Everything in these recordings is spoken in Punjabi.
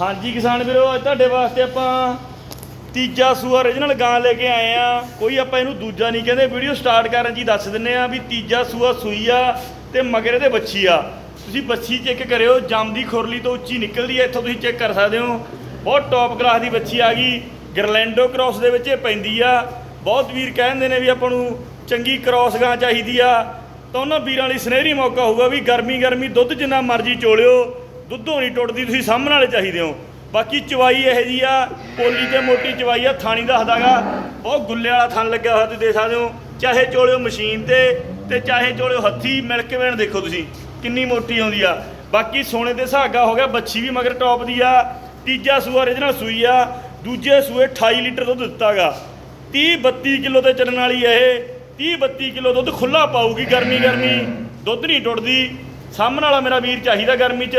ਹਾਂਜੀ ਕਿਸਾਨ ਵੀਰੋ, ਅੱਜ ਤੁਹਾਡੇ ਵਾਸਤੇ ਆਪਾਂ ਤੀਜਾ ਸੂਆ origignal ਗਾਂ ਲੈ ਕੇ ਆਏ ਆ। ਕੋਈ ਆਪਾਂ ਇਹਨੂੰ ਦੂਜਾ ਨਹੀਂ ਕਹਿੰਦੇ, ਵੀਡੀਓ ਸਟਾਰਟ ਕਰਨ ਜੀ ਦੱਸ ਦਿੰਨੇ ਆ ਵੀ ਤੀਜਾ ਸੂਆ ਸੂਈ ਆ ਤੇ ਮਗਰ ਇਹਦੇ ਬੱਚੀ ਆ। ਤੁਸੀਂ ਬੱਚੀ ਚੈੱਕ ਕਰਿਓ ਜੰਮਦੀ ਖੁਰਲੀ ਤੋਂ ਉੱਚੀ ਨਿਕਲਦੀ ਆ, ਇੱਥੋਂ ਤੁਸੀਂ ਚੈੱਕ ਕਰ ਸਕਦੇ ਹੋ। ਬਹੁਤ ਟੌਪ ਕਲਾਸ ਦੀ ਬੱਚੀ ਆ ਗਈ। ਗਰਲੈਂਡੋ ਕ੍ਰਾਸ ਦੇ ਵਿੱਚ ਇਹ ਪੈਂਦੀ ਆ। ਬਹੁਤ ਵੀਰ ਕਹਿੰਦੇ ਨੇ ਵੀ ਆਪਾਂ ਨੂੰ ਚੰਗੀ ਕ੍ਰਾਸ ਗਾਂ ਚਾਹੀਦੀ ਆ। ਤਾਂ ਉਹਨਾਂ ਵੀਰਾਂ ਲਈ ਸੁਨਹਿਰੀ ਮੌਕਾ ਹੋਊਗਾ ਵੀ ਗਰਮੀ ਗਰਮੀ ਦੁੱਧ ਜਿੰਨਾ ਮਰਜ਼ੀ ਚੋਲਿਓ। ਦੁੱਧੋਂ ਨਹੀਂ ਟੁੱਟਦੀ, ਤੁਸੀਂ ਸਾਹਮਣੇ ਵਾਲੇ ਚਾਹੀਦੇ ਹੋ। ਬਾਕੀ ਚਵਾਈ ਇਹੋ ਜੀ ਆ, ਪੋਲੀ ਤੇ ਮੋਟੀ ਚਵਾਈ ਆ, ਥਾਣੀ ਦੱਸਦਾਗਾ ਬਹੁਤ ਗੁੱਲੇ ਵਾਲਾ ਥਣ ਲੱਗਿਆ ਹੋਇਆ ਤੁਸੀਂ ਦੇਖ ਸਕਦੇ ਹੋ। ਚਾਹੇ ਚੋਲਿਓ ਮਸ਼ੀਨ ਤੇ ਤੇ ਚਾਹੇ ਚੋਲਿਓ ਹੱਥੀ ਕੇ ਵੇਣ ਦੇਖੋ ਤੁਸੀਂ, ਕਿੰਨੀ ਮੋਟੀ ਆਉਂਦੀ ਆ। ਬਾਕੀ ਸੋਨੇ ਦੇ ਸੁਹਾਗਾ ਹੋ ਗਿਆ ਬੱਚੀ ਵੀ ਮਗਰ ਟੌਪ ਦੀ ਆ। ਤੀਜਾ ਸੂਆ original ਸੂਈ ਆ। ਦੂਜੇ ਸੂਏ 28 ਲੀਟਰ ਦੁੱਧ ਦਿੱਤਾਗਾ 30 32 ਕਿਲੋ ਤੇ ਚੱਲਣ ਵਾਲੀ ਇਹ। 30 32 ਕਿਲੋ ਦੁੱਧ ਖੁੱਲਾ ਪਾਊਗੀ ਗਰਮੀ ਗਰਮੀ ਦੁੱਧ ਨਹੀਂ ਟੁੱਟਦੀ। ਸਾਹਮਣੇ ਵਾਲਾ ਮੇਰਾ ਵੀਰ ਚਾਹੀਦਾ ਗਰਮੀ 'ਚ।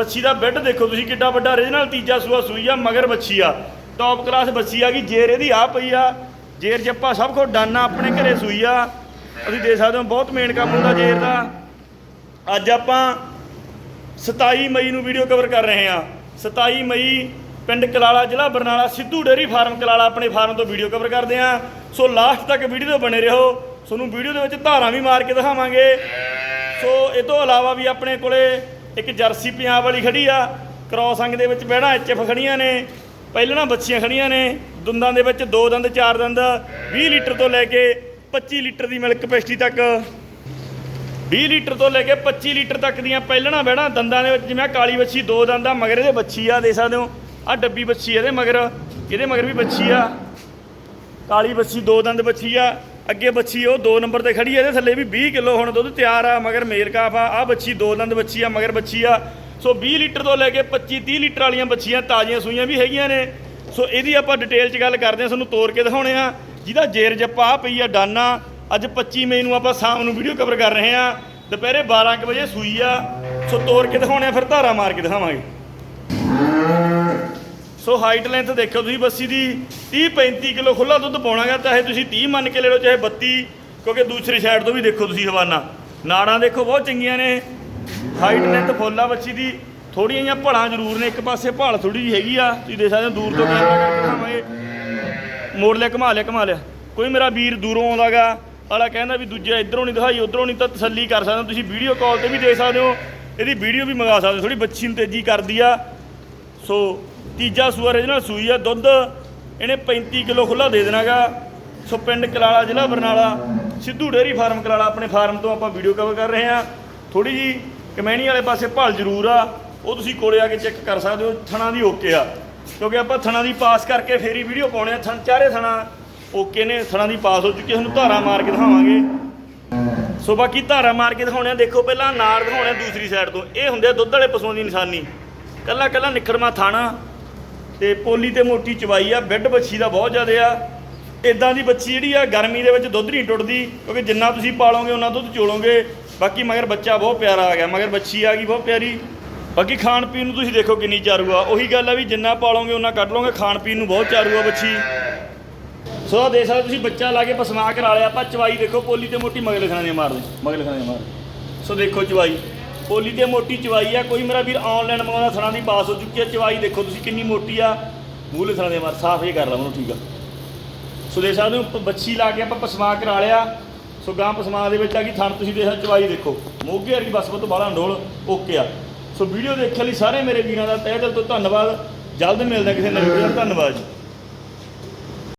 ਬੱਚੀ ਦਾ ਬੈੱਡ ਦੇਖੋ ਤੁਸੀਂ ਕਿੱਡਾ ਵੱਡਾ origignal ਤੀਜਾ ਸੂਆ ਸੂਈ ਆ, ਮਗਰ ਬੱਚੀ ਆ। ਟੌਪ ਕਲਾਸ ਬੱਚੀ ਆ ਗਈ, ਜੇਰ ਇਹਦੀ ਆ ਪਈ ਆ। ਜੇਰ ਜੱਪਾ ਸਭ ਕੋ ਡਾਨਾ ਆਪਣੇ ਘਰੇ ਸੂਈ ਆ। ਤੁਸੀਂ ਦੇਖ ਸਕਦੇ ਹੋ ਬਹੁਤ ਮੇਨ ਕੰਮ ਹੁੰਦਾ ਜੇਰ ਦਾ। ਅੱਜ ਆਪਾਂ 27 ਮਈ ਨੂੰ ਵੀਡੀਓ ਕਵਰ ਕਰ ਰਹੇ ਹਾਂ। 27 ਮਈ ਪਿੰਡ ਕਲਾਲਾ, ਜ਼ਿਲ੍ਹਾ ਬਰਨਾਲਾ, ਸਿੱਧੂ ਡੇਰੀ ਫਾਰਮ ਕਲਾਲਾ ਆਪਣੇ ਫਾਰਮ ਤੋਂ ਵੀਡੀਓ ਕਵਰ ਕਰਦੇ ਹਾਂ। ਸੋ ਲਾਸਟ ਤੱਕ ਵੀਡੀਓ ਬਣੇ ਰਹੋ। ਤੁਹਾਨੂੰ ਵੀਡੀਓ ਦੇ ਵਿੱਚ ਧਾਰਾਂ ਵੀ ਮਾਰ ਕੇ ਦਿਖਾਵਾਂਗੇ। ਸੋ ਇਹ ਤੋਂ ਇਲਾਵਾ ਵੀ ਆਪਣੇ ਕੋਲੇ ਇੱਕ ਜਰਸੀ ਪੰਜਾਬ ਵਾਲੀ ਖੜੀ ਆ, ਕ੍ਰੋਸ ਅੰਗ ਦੇ ਵਿੱਚ ਬਹਿਣਾ ਐਚਐਫ ਖੜੀਆਂ ਨੇ, ਪਹਿਲਣਾ ਬੱਚੀਆਂ ਖੜੀਆਂ ਨੇ, ਦੰਦਾਂ ਦੇ ਵਿੱਚ ਦੋ ਦੰਦ, ਚਾਰ ਦੰਦ 20 ਲੀਟਰ ਤੋਂ ਲੈ ਕੇ 25 ਲੀਟਰ ਦੀ ਮਿਲਕ ਕਪੈਸਿਟੀ ਤੱਕ। 20 ਲੀਟਰ ਤੋਂ ਲੈ ਕੇ 25 ਲੀਟਰ ਤੱਕ ਦੀਆਂ ਪਹਿਲਣਾ ਬਹਿਣਾ, ਦੰਦਾਂ ਦੇ ਵਿੱਚ ਜਿਵੇਂ ਕਾਲੀ ਬੱਚੀ ਦੋ ਦੰਦ ਆ, ਮਗਰ ਇਹਦੇ ਬੱਚੀ ਆ ਦੇ ਸਕਦੇ ਹੋ ਆ ਡੱਬੀ ਬੱਚੀ ਇਹਦੇ ਮਗਰ ਇਹਦੇ ਮਗਰ ਵੀ ਬੱਚੀ ਆ। ਕਾਲੀ ਬੱਚੀ ਦੋ ਦੰਦ ਬੱਚੀ ਆ ਅੱਗੇ ਬੱਚੀ ਉਹ ਦੋ ਨੰਬਰ ਤੇ ਖੜੀ ਹੈ ਇਹਦੇ ਥੱਲੇ ਵੀ 20 ਕਿਲੋ ਹੁਣ ਦੁੱਧ ਤਿਆਰ ਆ, ਮਗਰ ਮੇਲ ਕਾਫ ਆ ਆ ਬੱਚੀ ਦੋ ਦੰਦ ਬੱਚੀ ਆ, ਮਗਰ ਬੱਚੀ ਆ। ਸੋ 20 ਲੀਟਰ ਤੋਂ ਲੈ ਕੇ 25 30 ਲੀਟਰ ਵਾਲੀਆਂ ਬੱਚੀਆਂ ਤਾਜ਼ੀਆਂ ਸੂਈਆਂ ਵੀ ਹੈਗੀਆਂ ਨੇ। ਸੋ ਇਹਦੀ ਆਪਾਂ ਡਿਟੇਲ 'ਚ ਗੱਲ ਕਰਦੇ ਆ ਤੁਹਾਨੂੰ ਤੋੜ ਕੇ ਦਿਖਾਉਣੇ ਆ। ਜਿਹਦਾ ਜੇਰ ਜੱਪਾ ਆ ਪਈ ਆ ਡਾਨਾ, ਅੱਜ 25 ਮਈ ਨੂੰ ਆਪਾਂ ਸ਼ਾਮ ਨੂੰ ਵੀਡੀਓ ਕਵਰ ਕਰ ਰਹੇ ਆ ਦੁਪਹਿਰੇ 12 ਕੁ ਵਜੇ ਸੂਈ ਆ। ਸੋ ਤੋੜ ਕੇ ਦਿਖਾਉਣੇ ਆ, ਫਿਰ ਧਾਰਾ ਮਾਰ ਕੇ ਦਿਖਾਵਾਂਗੇ। ਸੋ ਹਾਈਟ ਲੈਂਥ ਦੇਖੋ ਤੁਸੀਂ, ਬੱਸੀ ਦੀ 30 35 ਕਿਲੋ ਖੁੱਲਾ ਦੁੱਧ ਪਾਉਣਾਗਾ, ਚਾਹੇ ਤੁਸੀਂ 30 ਮੰਨ ਕੇ ਲੈ ਲਓ, ਚਾਹੇ 32 ਕਿਉਂਕਿ ਦੂਸਰੀ ਸਾਈਡ ਤੋਂ ਵੀ ਦੇਖੋ ਤੁਸੀਂ ਹਵਾਨਾ। ਨਾੜਾਂ ਦੇਖੋ, ਬਹੁਤ ਚੰਗੀਆਂ ਨੇ। ਹਾਈਟ ਲੈਂਥ ਫੁੱਲ ਆ ਬੱਚੀ ਦੀ। ਥੋੜੀਆਂ ਜਿਹੀਆਂ ਭਲਾਂ ਜ਼ਰੂਰ ਨੇ, ਇੱਕ ਪਾਸੇ ਭਾਲ ਥੋੜੀ ਜਿਹੀ ਹੈਗੀ ਆ, ਤੁਸੀਂ ਦੇਖ ਸਕਦੇ ਹੋ, ਦੂਰ ਤੋਂ ਕੈਮਰਾ ਕਰਕੇ ਦਿਖਾਵਾਂਗੇ। ਮੋੜ ਲਿਆ, ਘੁਮਾ ਲਿਆ ਘੁਮਾ ਲਿਆ। ਕੋਈ ਮੇਰਾ ਵੀਰ ਦੂਰੋਂ ਆਉਂਦਾਗਾ ਆਲਾ ਕਹਿੰਦਾ ਵੀ ਦੂਜਾ ਇਧਰੋਂ ਨਹੀਂ ਦਿਖਾਈ, ਉਧਰੋਂ ਨਹੀਂ ਤਾਂ ਤਸੱਲੀ ਕਰ ਸਕਦੇ ਤੁਸੀਂ ਵੀਡੀਓ ਕਾਲ ਤੇ ਵੀ ਦੇਖ ਸਕਦੇ ਹੋ, ਇਹਦੀ ਵੀਡੀਓ ਵੀ ਮੰਗਾ ਸਕਦੇ ਹੋ ਥੋੜੀ ਬੱਚੀ ਨੂੰ ਤੇਜ਼ੀ ਕਰਦੀ ਆ। ਸੋ ਤੀਜਾ ਸੂਆ original ਸੂਈ ਆ ਦੁੱਧ ਇਹਨੇ 35 ਕਿਲੋ ਖੁੱਲਾ ਦੇ ਦੇਣਾਗਾ ਸੋ ਪਿੰਡ ਕਲਾਲਾ ਜ਼ਿਲ੍ਹਾ ਬਰਨਾਲਾ ਸਿੱਧੂ ਡੇਰੀ ਫਾਰਮ ਕਲਾਲਾ ਆਪਣੇ ਫਾਰਮ ਤੋਂ ਆਪਾਂ ਵੀਡੀਓ ਕਵਰ ਕਰ ਰਹੇ ਹਾਂ। ਥੋੜੀ ਜੀ ਕਮੈਣੀ ਵਾਲੇ ਪਾਸੇ ਭਾਲ ਜ਼ਰੂਰ ਆ ਉਹ ਤੁਸੀਂ ਕੋਲੇ ਆ ਕੇ ਚੈੱਕ ਕਰ ਸਕਦੇ ਹੋ ਥਣਾ ਦੀ ਓਕੇ ਆ। ਕਿਉਂਕਿ ਆਪਾਂ ਥਣਾ ਦੀ ਪਾਸ ਕਰਕੇ ਫੇਰ ਹੀ ਵੀਡੀਓ ਪਾਉਣੇ ਆ ਥਣ ਚਾਰੇ ਥਣਾ ਓਕੇ ਨੇ ਥਣਾ ਦੀ ਪਾਸ ਹੋ ਚੁੱਕੀ ਹੈ, ਤੁਹਾਨੂੰ ਧਾਰਾ ਮਾਰ ਕੇ ਦਿਖਾਵਾਂਗੇ। ਸੋ ਬਾਕੀ ਧਾਰਾ ਮਾਰ ਕੇ ਦਿਖਾਉਣੇ ਆ ਦੇਖੋ ਪਹਿਲਾਂ ਨਾੜ ਦਿਖਾਉਣੇ ਆ ਦੂਸਰੀ ਸਾਈਡ ਤੋਂ। ਇਹ ਹੁੰਦੇ ਆ ਦੁੱਧ ਵਾਲੇ ਪਸ਼ੂਆਂ ਦੀ ਨਿਸ਼ਾਨੀ। ਕੱਲਾ ਕੱਲਾ ਨਿਖੜਮਾ ਥਾਣਾ ਤੇ ਪੋਲੀ ਤੇ ਮੋਟੀ ਚਵਾਈ ਆ, ਬੈੱਡ ਬੱਛੀ ਦਾ ਬਹੁਤ ਜ਼ਿਆਦਾ ਆ। ਇਦਾਂ ਦੀ ਬੱਚੀ ਜਿਹੜੀ ਆ, ਗਰਮੀ ਦੇ ਵਿੱਚ ਦੁੱਧ ਨਹੀਂ ਟੁੱਟਦੀ, ਕਿਉਂਕਿ ਜਿੰਨਾ ਤੁਸੀਂ ਪਾਲੋਗੇ ਉਹਨਾਂ ਦੁੱਧ ਚੋਲੋਗੇ। ਬਾਕੀ ਮਗਰ ਬੱਚਾ ਬਹੁਤ ਪਿਆਰਾ ਆ ਗਿਆ, ਮਗਰ ਬੱਚੀ ਆ ਗਈ, ਬਹੁਤ ਪਿਆਰੀ। ਬਾਕੀ ਖਾਣ ਪੀਣ ਨੂੰ ਤੁਸੀਂ ਦੇਖੋ ਕਿੰਨੀ ਚਾਰੂ ਆ। ਉਹੀ ਗੱਲ ਆ ਵੀ ਜਿੰਨਾ ਪਾਲੋਗੇ ਉਹਨਾਂ ਕੱਢ ਲਓਗੇ ਖਾਣ ਪੀਣ ਨੂੰ ਬਹੁਤ ਚਾਰੂ ਆ ਬੱਚੀ ਸੋ ਦੇਖ ਸਕਦੇ ਤੁਸੀਂ, ਬੱਚਾ ਲਾ ਕੇ ਪਸਮਾ ਕਰਾ ਲਿਆ। ਆਪਾਂ ਚਵਾਈ ਦੇਖੋ, ਪੋਲੀ ਤੇ ਮੋਟੀ ਮਗਲੇ ਖਾਣੇ ਦੀਆਂ ਮਾਰਦੇ ਮਗਲੇ ਖਾਣੇ ਦੀਆਂ ਮਾਰ ਸੋ ਦੇਖੋ ਚਵਾਈ। ਪੋਲੀ ਤੇ ਮੋਟੀ ਚਵਾਈ ਆ। ਕੋਈ ਮੇਰਾ ਵੀਰ ਆਨਲਾਈਨ ਮੰਗਾਉਂਦਾ ਥਣਾ ਦੀ ਪਾਸ ਹੋ ਚੁੱਕੀ ਆ। ਚਵਾਈ ਦੇਖੋ ਤੁਸੀਂ ਕਿੰਨੀ ਮੋਟੀ ਆ। ਮੂਹਲੇ ਸਣਾ ਦੇ ਮਾਰ, ਸਾਫ਼ ਇਹ ਕਰ ਲਾ ਮੈਨੂੰ, ਠੀਕ ਆ। ਸੋ ਦੇਖ ਸਕਦੇ ਹੋ ਬੱਚੀ ਲਾ ਕੇ ਆਪਾਂ ਪਸਮਾ ਕਰਾ ਲਿਆ। ਸੋ ਗਾਂ ਪਸਮਾ ਦੇ ਵਿੱਚ ਆ ਗਈ ਥਣ, ਤੁਸੀਂ ਦੇਖ ਸਕਦੇ ਚਵਾਈ ਦੇਖੋ। ਮੋਗੇ ਵਰਗੀ ਬਸ ਤੋਂ ਬਾਹਲਾ ਡੋਲ, ਓਕੇ ਆ। ਸੋ ਵੀਡੀਓ ਦੇਖਣ ਲਈ ਸਾਰੇ ਮੇਰੇ ਵੀਰਾਂ ਦਾ ਤਹਿ ਦਿਲ ਤੋਂ ਧੰਨਵਾਦ। ਜਲਦ ਮਿਲਦਾ ਕਿਸੇ ਨਵੀਂ ਵੀਡੀਓ ਧੰਨਵਾਦ ਜੀ।